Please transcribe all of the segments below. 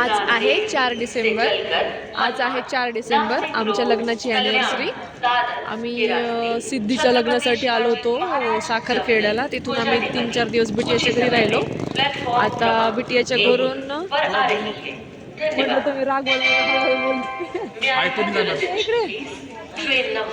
आज आहे चार डिसेंबर. आज आहे चार डिसेंबर आमच्या लग्नाची ॲनिव्हर्सरी आम्ही सिद्धीच्या लग्नासाठी आलो होतो साखरखेड्याला. तिथून आम्ही तीन चार दिवस बिटियाच्या घरी राहिलो. आता बिटियाच्या घरून म्हटलं तुम्ही राग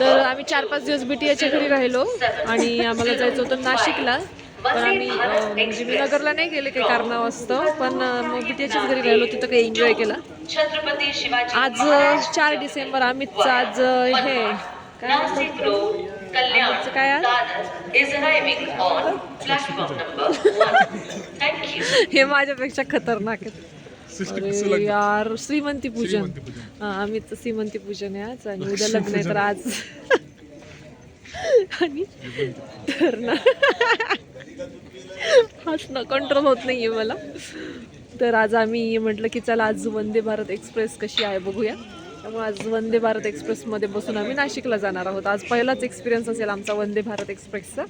तर आम्ही चार पाच दिवस बिटियाच्या घरी राहिलो आणि आम्हाला जायचं होतं नाशिकला. पण आम्ही अ, म्हणजे मी नगरला नाही गेले काही कारणावास्तव पण मग बिटियाच्याच घरी राहिलो तिथं काही एन्जॉय केला. छत्रपती शिवाजी आज चार डिसेंबर आम्हीच आज हे. काय नाशिक म्हणतात? रोड कल्याण. आमचं काय आज? हे माझ्यापेक्षा खतरनाक आहे. यार श्रीमंती पूजन. हा आम्हीच श्रीमंती पूजन आहे आज आणि उद्या लग्न आहे तर आज. आणि तर ना. हसणं कंट्रोल होत नाहीये मला. तर आज आम्ही म्हटलं की चला आज वंदे भारत एक्सप्रेस कशी आहे बघूया. त्यामुळे आज वंदे भारत एक्सप्रेसमध्ये बसून आम्ही नाशिकला जाणार आहोत. आज पहिलाच एक्सपिरियन्स असेल आमचा वंदे भारत एक्सप्रेसचा.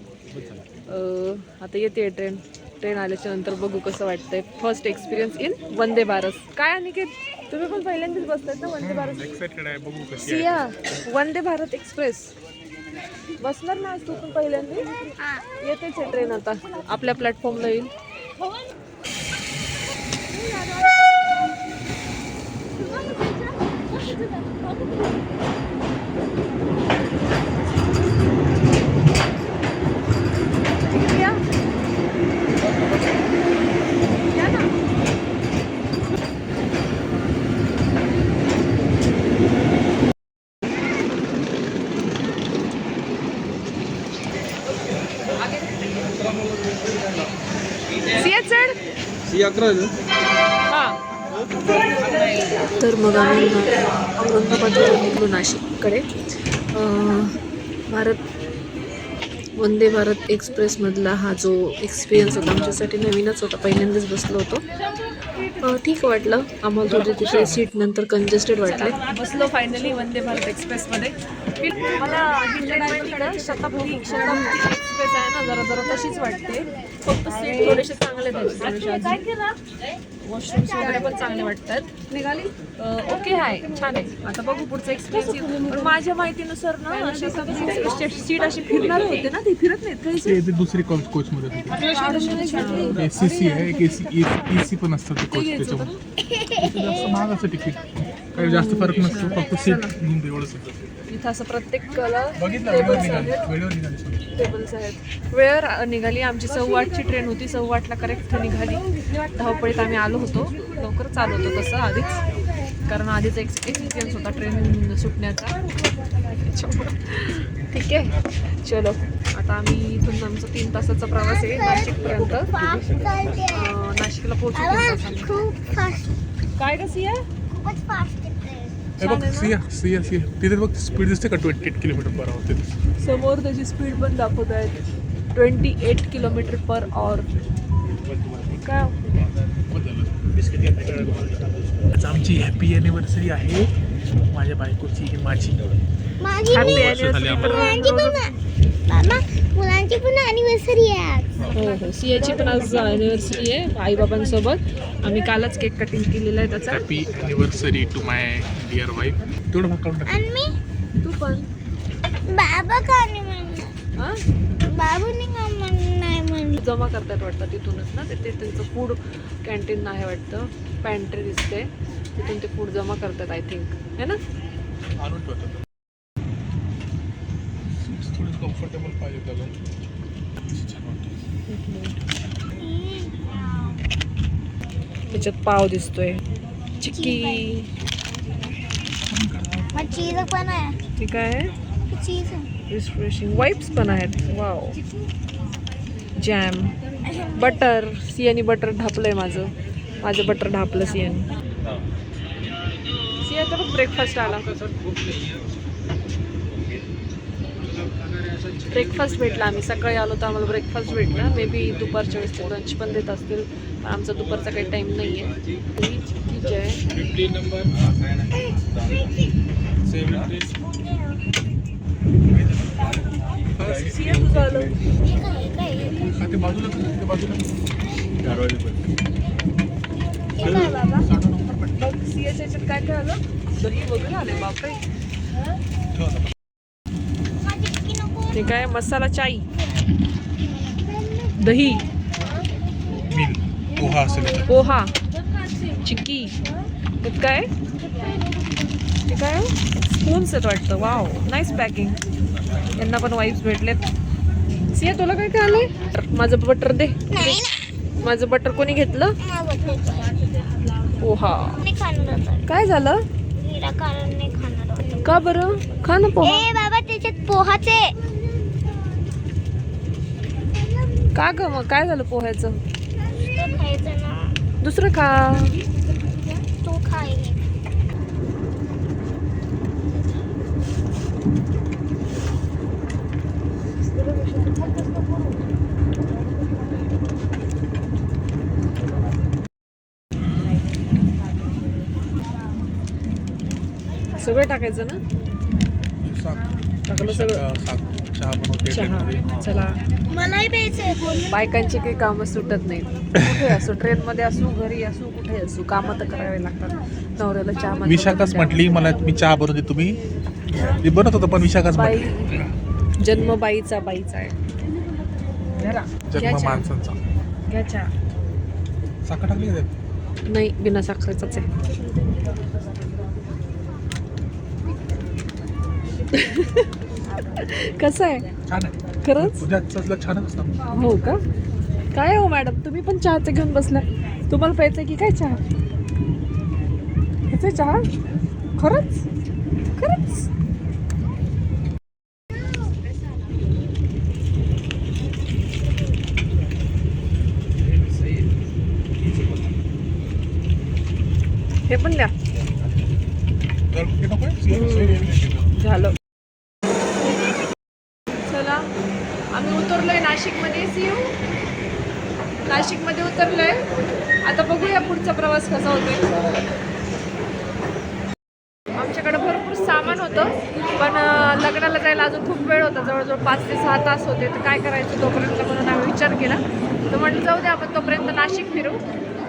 आता येते ट्रेन. ट्रेन आल्याच्यानंतर बघू कसं वाटतंय. First experience in Vande Bharat. काय अनिकेत तुम्ही पण पहिल्यांदाच बसतायत ना वंदे भारत? आहे. सिया वंदे भारत एक्सप्रेस. बसणार ना आज तू पण पहिल्यांदा? येतेच आहे ट्रेन आता. आपल्या प्लॅटफॉर्मला येईल. तर मग आम्ही औरंगाबादवरून निघलो नाशिककडे. भारत वंदे भारत एक्सप्रेसमधला हा जो एक्सपिरियन्स होता आमच्यासाठी नवीनच होता पहिल्यांदाच बसलो होतो. ठीक वाटलं. आम्हाला थोडे तिथे सीट नंतर कंजेस्टेड वाटले. बसलो फायनली वंदे भारत एक्सप्रेसमध्ये मला शताब्दी शताब्दी. एक्सप्रेस आहे ना जरा जरा तशीच वाटते. फक्त सीट थोडेसे चांगले वॉशरूम्स वगैरे पण चांगले वाटतात. निघाली? ओके आहे छान आहे. आता बघू पुढचा एक्सपिरियन्स पण माझ्या माहितीनुसार ना एक्सप्रेसचे सीट अशी फिरणार होते. ना ते फिरत नाहीत दुसरी कोच कोच मध्ये एस सी सी आहे. एक एसी ए सी पण असतं ते कोच त्याच्यामध्ये. महाग असतं तिकीट काही जास्त फरक नसतो फक्त सीट एवढंच. इथं असं प्रत्येकाला बघितलं टेबल्स आहेत. टेबल्स आहेत. वेळेवर निघाली आमची सव्वा आठची ट्रेन होती सव्वा आठला करेक्ट निघाली. धावपळीत आम्ही आलो होतो. लवकर चालू होतो तसं आधीच. कारण आधीच एक एक्सपिरियन्स होता ट्रेन सुटण्याचा. ठीक आहे. चलो. आता आम्ही इथून आमचा तीन तासाचा प्रवास आहे नाशिकपर्यंत. नाशिकला पोहोचू काय कशी आहे खूपच फास्ट ट्रेन हे बघ सिया सिया सिया. तिथे बघ स्पीड दिसते का twenty eight kilometre per hour तिथे समोर त्याची स्पीड पण दाखवत आहेत. Twenty eight kilometre per hour काय आज आमची हॅपी अॅनिव्हर्सरी आहे माझ्या बायकोची ही माझी. हॅपी बाबा मुलांची पण अनिव्हर्सरी आहे आज. हो हो. सियाची पण आज अॅनिव्हर्सरी आहे आईबाबांसोबत. आम्ही कालच केक कटिंग केलेला आहे त्याचा. Happy anniversary to my dear wife तेवढं टाक आणि मी? तू पण. बाबा का नाही म्हणलं हा? बाबूनी का नाही म्हणलं जमा करतात वाटतं तिथूनच ना? ते ते त्यांचं फूड कॅन्टीन आहे वाटतं. पॅन्ट्री दिसते. तिथून ते फूड जमा करतात आय थिंक है ना? आणून ठेवतात थोडी कम्फर्टेबल पाहिजे त्याला छान वाटतं. त्याच्यात पाव दिसतोय. चिक्की. चीज पण आहे. ठीक आहे? चीज रिफ्रेशिंग वाईप्स पण आहेत. वाव जॅम बटर सियानी बटर ढापलंय माझं. माझं बटर ढापलं सियानी. सियाचा ब्रेकफास्ट आला. ब्रेकफास्ट भेटला आम्ही. सकाळी आलो तर आम्हाला ब्रेकफास्ट भेटला. मे बी दुपारच्या वेळेस ते लंच पण देत असतील पण आमचा दुपारचा काही टाईम नाही आहे. ठीक आहे काय काय आलं दही वगैरे आले बापरे. ते काय मसाला चाई. दही. मिल पोहा असेल. पोहा. चिक्की. त्यात काय? ते काय? स्पून्स आहेत वाटतं. वाव नाईस पॅकिंग यांना पण वाईफ्स भेटलेत. सिया तुला काय काय आलंय? माझं बटर दे. नाही माझं बटर कोणी घेतलं? पोहा. काय झालं? हिरा कारण नाही खाणार होतं. का बरं? खा ना पोहा. ए बाबा त्याच्यात पोहाचे. का ग मग? काय झालं पोह्याचं? नुसतं खायचं ना. दुसरं खा. तू खाय सगळं टाकायचं ना? टाकलं सगळं? चहा बनवते चहा. चला. मलाही प्यायचंय. बायकांची काही कामं सुटत नाहीत. कुठे असो? ट्रेनमध्ये असू घरी असू कुठे असू? कामं तर करावे लागतात. नवऱ्याला चहा विशाखाच. म्हटली मला मी चहा बनवते तुम्ही? मी बनत होतो पण विशाखाच बाई म्हटली. जन्म बाईचा बाईचा आहे घरा. घ्या जन्म चहा. माणसांचा घ्या चहा. साखर टाकली का त्यात? नाही बिना साखरेचाच आहे. कसं आहे? छान आहे. खरंच? हातचं छानच असतं. हो का? काय हो मॅडम तुम्ही पण चहाचं घेऊन बसला. तुम्हाला प्यायचं की काय चहा? ह्याचं चहा? खरंच? खरंच? हे पण द्या तर हे नको आहे? सिया- सिया- सिया- झालं चला आम्ही उतरलोय नाशिकमध्ये सी यू नाशिकमध्ये उतरलोय आता बघूया पुढचा प्रवास कसा होतोय? आमच्याकडे भरपूर सामान होतं पण लग्नाला जायला अजून खूप वेळ होता. जवळजवळ पाच ते सहा तास होते. तर काय करायचं तोपर्यंत म्हणून आम्ही विचार केला. तर म्हटलं जाऊ दे आपण तोपर्यंत नाशिक फिरू.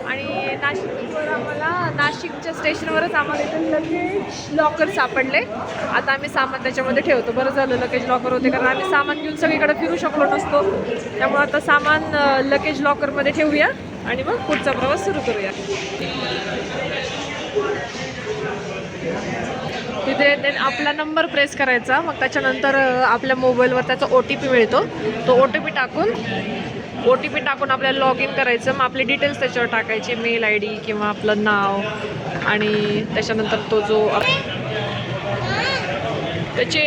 आणि नाशिकवर आम्हाला नाशिकच्या स्टेशनवरच आम्हाला इथं लगेज लॉकर सापडले. आता आम्ही सामान त्याच्यामध्ये ठेवतो. बरं झालं लगेज लॉकर होते. कारण आम्ही सामान घेऊन सगळीकडे फिरू शकलो नसतो. त्यामुळे आता सामान लगेज लॉकरमध्ये ठेवूया. आणि मग पुढचा प्रवास सुरू करूया. तिथे देन आपला नंबर प्रेस करायचा. मग त्याच्यानंतर आपल्या मोबाईलवर त्याचा ओ टी पी मिळतो. तो ओ टी पी टाकून ओ टी पी टाकून आपल्याला लॉग इन करायचं. मग आपले डिटेल्स त्याच्यावर टाकायचे. मेल आय डी किंवा आपलं नाव आणि त्याच्यानंतर तो जो त्याचे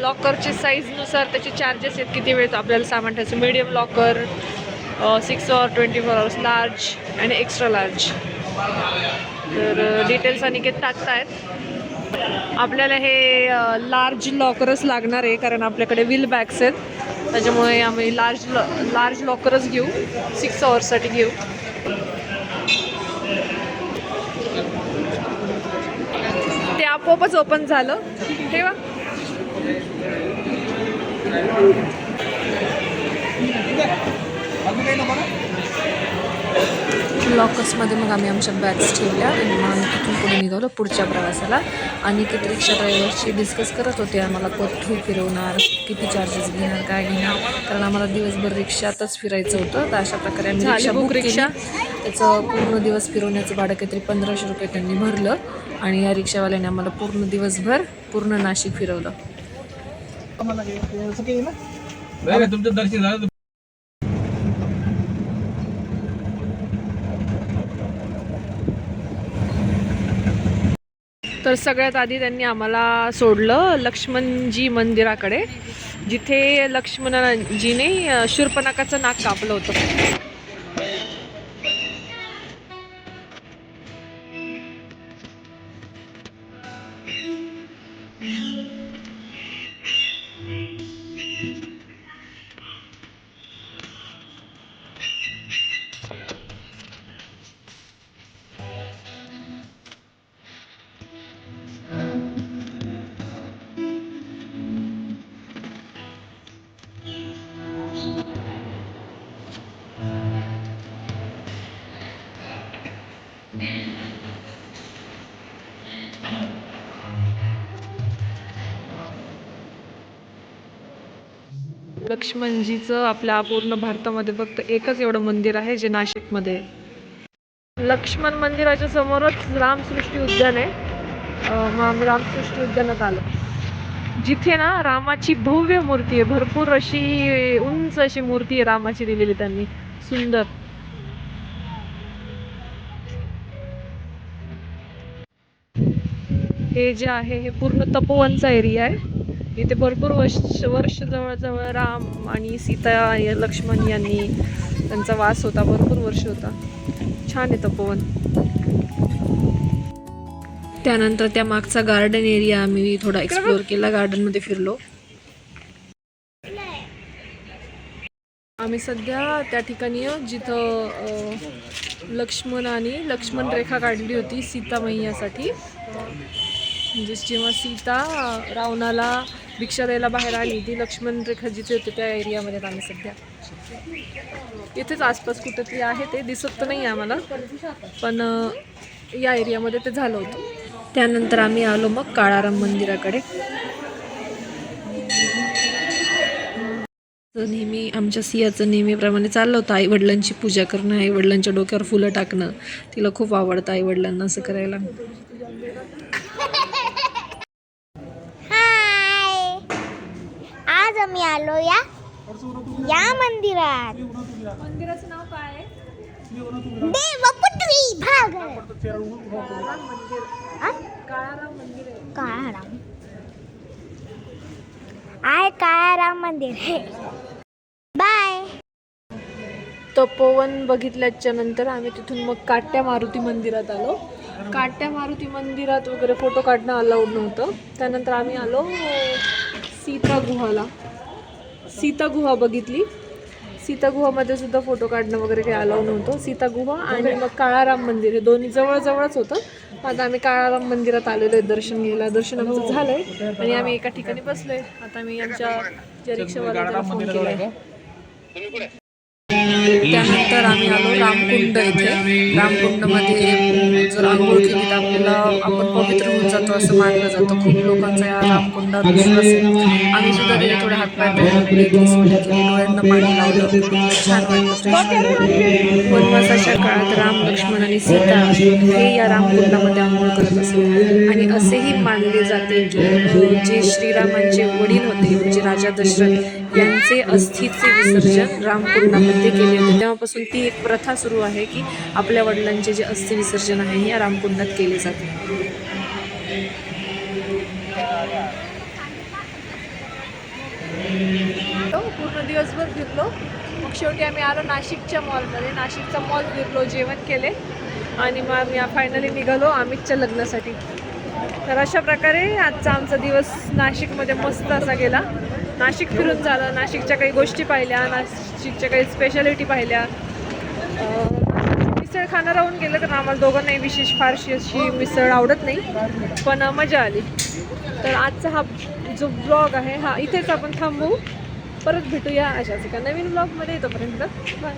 लॉकरचे साईजनुसार त्याचे चार्जेस आहेत. किती वेळ आपल्याला सामान ठेवायचं? Medium locker six or twenty four hours large आणि एक्स्ट्रा लार्ज तर डिटेल्स अनिकेत टाकतायत. आपल्याला हे लार्ज लॉकरच लागणार आहे कारण आपल्याकडे व्हील बॅग्स आहेत. त्याच्यामुळे आम्ही लार्ज लॉ लार्ज लॉकरच घेऊ सिक्स आवर्ससाठी घेऊ. ते आपोआपच ओपन झालं. ठेवा लॉकर्समध्ये मग आम्ही आमच्या बॅग्स ठेवल्या आणि मग आम्ही तिथून पुढे निघालो पुढच्या प्रवासाला. आणि किती रिक्षा ड्रायव्हरशी डिस्कस करत होते आम्हाला कुठे फिरवणार किती चार्जेस घेणार काय घेणार. कारण आम्हाला दिवसभर रिक्षातच फिरायचं होतं तर अशा प्रकारे आम्ही रिक्षा बुक रिक्षा? त्याचं पूर्ण दिवस फिरवण्याचं भाडं काहीतरी पंधराशे रुपये त्यांनी भरलं आणि या रिक्षावाल्याने आम्हाला पूर्ण दिवसभर पूर्ण नाशिक फिरवलं. तुमचं दर्शन झालं. तर सगळ्यात आधी त्यांनी आम्हाला सोडलं लक्ष्मणजी मंदिराकडे जिथे लक्ष्मणजीने शूर्पणाकाचं नाक कापलं होतं. लक्ष्मणजीचं आपल्या पूर्ण भारतामध्ये फक्त एकच एवढं मंदिर आहे जे नाशिकमध्ये आहे. लक्ष्मण मंदिराच्या समोरच रामसृष्टी उद्यान आहे. मग आम्ही रामसृष्टी उद्यानात आलो. जिथे ना रामाची भव्य मूर्ती आहे भरपूर अशी उंच अशी मूर्ती आहे रामाची दिलेली त्यांनी. सुंदर. हे जे आहे हे पूर्ण तपोवनचा एरिया आहे. इथे भरपूर वर्ष वर्ष जवळजवळ राम आणि सीता लक्ष्मण यांनी त्यांचा वास होता भरपूर वर्ष होता. छान आहे तपोवन त्यानंतर त्या मागचा गार्डन एरिया आम्ही थोडा एक्सप्लोर केला गार्डनमध्ये फिरलो. आम्ही सध्या त्या ठिकाणी जिथं अं, लक्ष्मणाने लक्ष्मण रेखा काढली होती सीता मैयासाठी म्हणजेच जेव्हा सीता रावणाला भिक्षा द्यायला बाहेर आली ती लक्ष्मण रेखा जिथे होते त्या एरियामध्ये आम्ही सध्या. इथेच आसपास कुठेतरी आहे ते दिसत तर नाही आम्हाला पण या एरियामध्ये ते झालं होतं. त्यानंतर आम्ही आलो मग काळाराम मंदिराकडे. तर नेहमी आमच्या सियाचं नेहमीप्रमाणे चाललं होतं आई वडिलांची पूजा करणं आई वडिलांच्या डोक्यावर फुलं टाकणं तिला खूप आवडतं आई वडिलांना असं करायला हाय आज आम्ही आलो या या मंदिरात. मंदिराचं नाव काय आहे? देवपुत्री भाग? काळाराम मंदिर आहे. काळाराम. मंदिर. हे. बाय. तपोवन बघितल्याच्या नंतर आम्ही तिथून मग काट्या मारुती मंदिरात आलो. काट्या मारुती मंदिरात वगैरे फोटो काढणं अलाउड नव्हतं. त्यानंतर आम्ही आलो सीता गुहाला सीता गुहा बघितली. सीता गुहामध्ये सुद्धा फोटो काढणं वगैरे काही अलाउड नव्हतं. सीता गुहा आणि मग काळाराम मंदिर हे दोन्ही जवळजवळच होतं. आता आम्ही काळाराम मंदिरात आलेलो आहे दर्शन घ्यायला. दर्शन आमचं आहे आणि आम्ही एका ठिकाणी बसलोय. आता मी आमच्या ज्या रिक्षावाल्याला फोन केलाय. त्यानंतर आम्ही आलो रामकुंड इथे. रामकुंडमध्ये जर आंघोळ केली तर आपल्याला आपण पवित्र होऊन जातो असं मानलं जातं. खूप लोकांचा या रामकुंडात विश्वास आहे आम्ही सुद्धा तिथे थोडे हातपाय धुतले, केस डोळ्यांना पाणी लावलं. छान वाटलं. वनवासाच्या काळात राम लक्ष्मण आणि सीता हे या रामकुंडामध्ये आंघोळ करत असे आणि असेही मानले जाते की जे श्रीरामांचे वडील होते म्हणजे राजा दशरथ यांचे अस्थीचे विसर्जन रामकुंडामध्ये केले होते. तेव्हापासून ती एक प्रथा सुरू आहे की आपल्या वडिलांचे जे अस्थि विसर्जन आहे हे या रामकुंडात केले जाते. हो, पूर्ण दिवसभर फिरलो. मग शेवटी आम्ही आलो नाशिकच्या मॉलमध्ये. नाशिकचा मॉल फिरलो जेवण केले. आणि मग आम्ही फायनली निघालो अमितच्या लग्नासाठी. तर अशा प्रकारे आजचा आमचा दिवस नाशिकमध्ये मस्त असा गेला. नाशिक फिरून झालं. नाशिकच्या काही गोष्टी पाहिल्या नाशिकच्या काही स्पेशालिटी पाहिल्या. खाणं राहून गेलं कारण आम्हाला दोघांनाही विशेष फारशी अशी मिसळ आवडत नाही. पण मजा आली. तर आजचा हा जो ब्लॉग आहे हा इथेच आपण थांबवू परत भेटूया अशाच एका नवीन ब्लॉगमध्ये येतोपर्यंत बाय